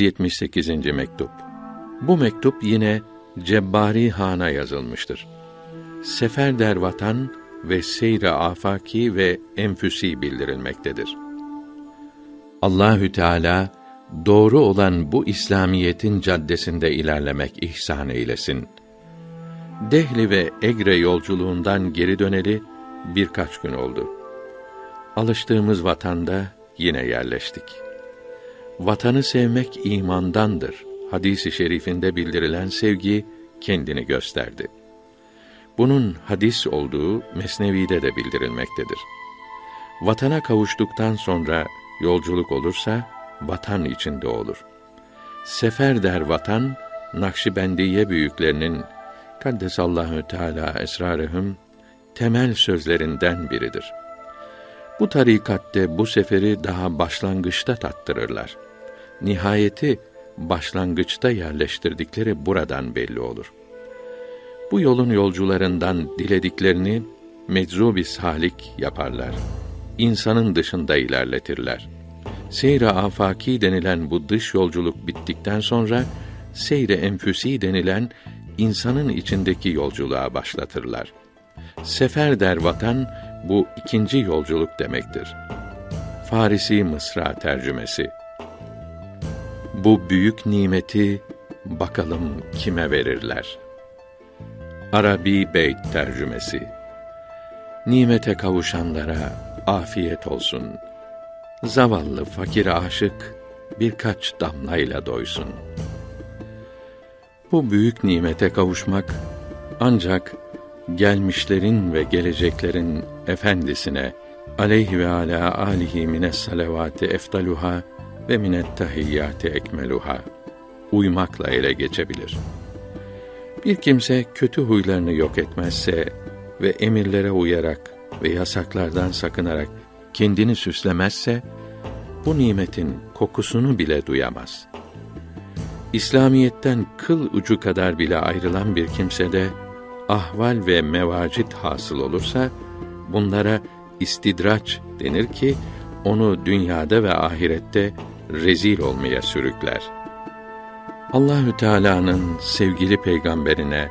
78. mektup. Bu mektup yine Cebbari Han'a yazılmıştır. Sefer der vatan ve seyre afaki ve enfüsi bildirilmektedir. Allahü Teala doğru olan bu İslamiyetin caddesinde ilerlemek ihsan eylesin. Dehli ve Egre yolculuğundan geri döneli birkaç gün oldu. Alıştığımız vatanda yine yerleştik.'' Vatanı sevmek imandandır. Hadisi şerifinde bildirilen sevgi kendini gösterdi. Bunun hadis olduğu Mesnevi'de de bildirilmektedir. Vatana kavuştuktan sonra yolculuk olursa vatan içinde olur. Sefer der vatan Nakşibendiye büyüklerinin Kaddesallahu Teala esrarehum temel sözlerinden biridir. Bu tarikatte bu seferi daha başlangıçta tattırırlar nihayeti başlangıçta yerleştirdikleri buradan belli olur. Bu yolun yolcularından dilediklerini meczubi salik yaparlar. İnsanın dışında ilerletirler. Seyre afaki denilen bu dış yolculuk bittikten sonra seyre enfüsi denilen insanın içindeki yolculuğa başlatırlar. Sefer der vatan bu ikinci yolculuk demektir. Farisi Mısra tercümesi bu büyük nimeti bakalım kime verirler. Arabi Beyt tercümesi Nimete kavuşanlara afiyet olsun. Zavallı fakir aşık birkaç damlayla doysun. Bu büyük nimete kavuşmak ancak gelmişlerin ve geleceklerin efendisine aleyhi ve ala alihi mines salavati eftaluha ve minet tahiyyati ekmeluha uymakla ele geçebilir. Bir kimse kötü huylarını yok etmezse ve emirlere uyarak ve yasaklardan sakınarak kendini süslemezse bu nimetin kokusunu bile duyamaz. İslamiyetten kıl ucu kadar bile ayrılan bir kimsede ahval ve mevacit hasıl olursa bunlara istidraç denir ki onu dünyada ve ahirette rezil olmaya sürükler. Allahü Teala'nın sevgili peygamberine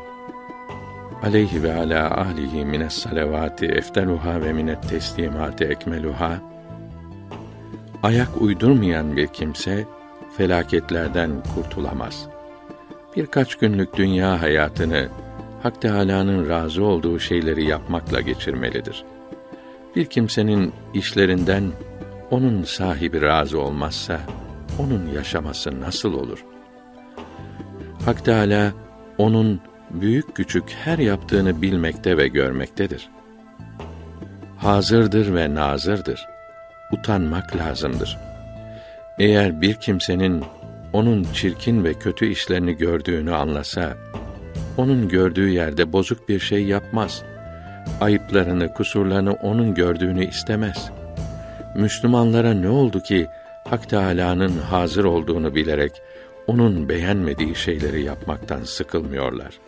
aleyhi ve ala alihi mines salavati efteluha ve minet teslimati ekmeluha ayak uydurmayan bir kimse felaketlerden kurtulamaz. Birkaç günlük dünya hayatını Hak Teâlâ'nın razı olduğu şeyleri yapmakla geçirmelidir. Bir kimsenin işlerinden onun sahibi razı olmazsa onun yaşaması nasıl olur? Hak Teâlâ onun büyük küçük her yaptığını bilmekte ve görmektedir. Hazırdır ve nazırdır. Utanmak lazımdır. Eğer bir kimsenin onun çirkin ve kötü işlerini gördüğünü anlasa, onun gördüğü yerde bozuk bir şey yapmaz. Ayıplarını, kusurlarını onun gördüğünü istemez.'' Müslümanlara ne oldu ki Hak Teâlâ'nın hazır olduğunu bilerek onun beğenmediği şeyleri yapmaktan sıkılmıyorlar.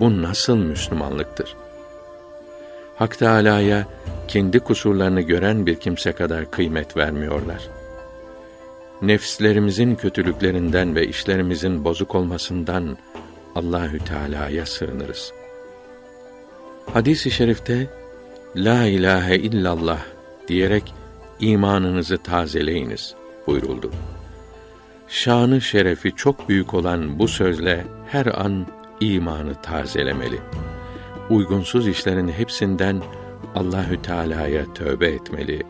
Bu nasıl Müslümanlıktır? Hak Teâlâ'ya kendi kusurlarını gören bir kimse kadar kıymet vermiyorlar. Nefslerimizin kötülüklerinden ve işlerimizin bozuk olmasından Allahü Teala'ya sığınırız. Hadis-i şerifte La ilahe illallah diyerek imanınızı tazeleyiniz buyuruldu. Şanı şerefi çok büyük olan bu sözle her an imanı tazelemeli. Uygunsuz işlerin hepsinden Allahü Teala'ya tövbe etmeli,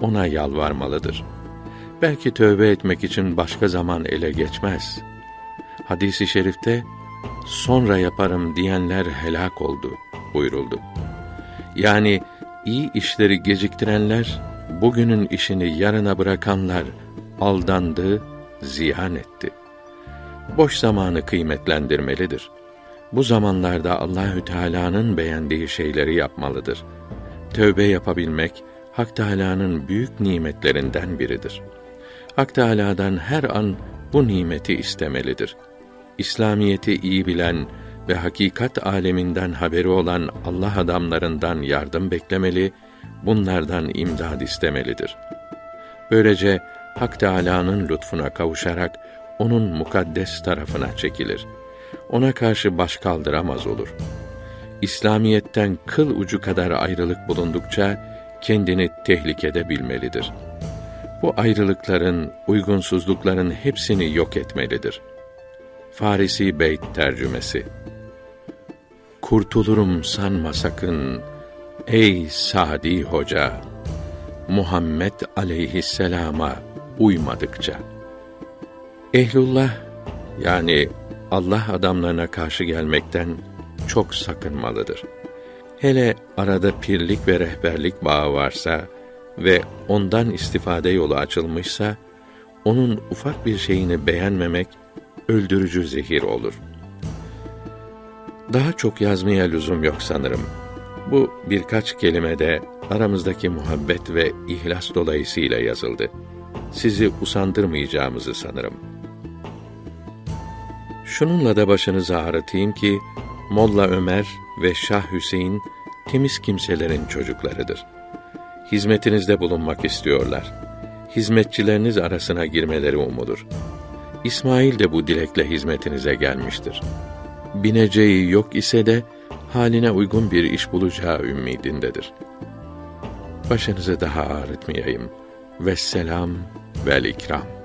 ona yalvarmalıdır. Belki tövbe etmek için başka zaman ele geçmez. Hadisi i şerifte sonra yaparım diyenler helak oldu buyuruldu. Yani iyi işleri geciktirenler bugünün işini yarına bırakanlar aldandı, ziyan etti. Boş zamanı kıymetlendirmelidir. Bu zamanlarda Allahü Teala'nın beğendiği şeyleri yapmalıdır. Tövbe yapabilmek Hak Teala'nın büyük nimetlerinden biridir. Hak Teala'dan her an bu nimeti istemelidir. İslamiyeti iyi bilen ve hakikat aleminden haberi olan Allah adamlarından yardım beklemeli bunlardan imdad istemelidir. Böylece Hak Teâlâ'nın lütfuna kavuşarak onun mukaddes tarafına çekilir. Ona karşı baş kaldıramaz olur. İslamiyetten kıl ucu kadar ayrılık bulundukça kendini tehlikede bilmelidir. Bu ayrılıkların, uygunsuzlukların hepsini yok etmelidir. Farisi Beyt tercümesi Kurtulurum sanma sakın ey Sadi Hoca Muhammed aleyhisselama uymadıkça. Ehlullah yani Allah adamlarına karşı gelmekten çok sakınmalıdır. Hele arada pirlik ve rehberlik bağı varsa ve ondan istifade yolu açılmışsa, onun ufak bir şeyini beğenmemek öldürücü zehir olur. Daha çok yazmaya lüzum yok sanırım. Bu birkaç kelimede aramızdaki muhabbet ve ihlas dolayısıyla yazıldı. Sizi usandırmayacağımızı sanırım. Şununla da başınızı ağrıtayım ki Molla Ömer ve Şah Hüseyin temiz kimselerin çocuklarıdır. Hizmetinizde bulunmak istiyorlar. Hizmetçileriniz arasına girmeleri umulur. İsmail de bu dilekle hizmetinize gelmiştir. Bineceği yok ise de haline uygun bir iş bulacağı ümidindedir. Başınızı daha ağrıtmayayım. Vesselam vel ikram.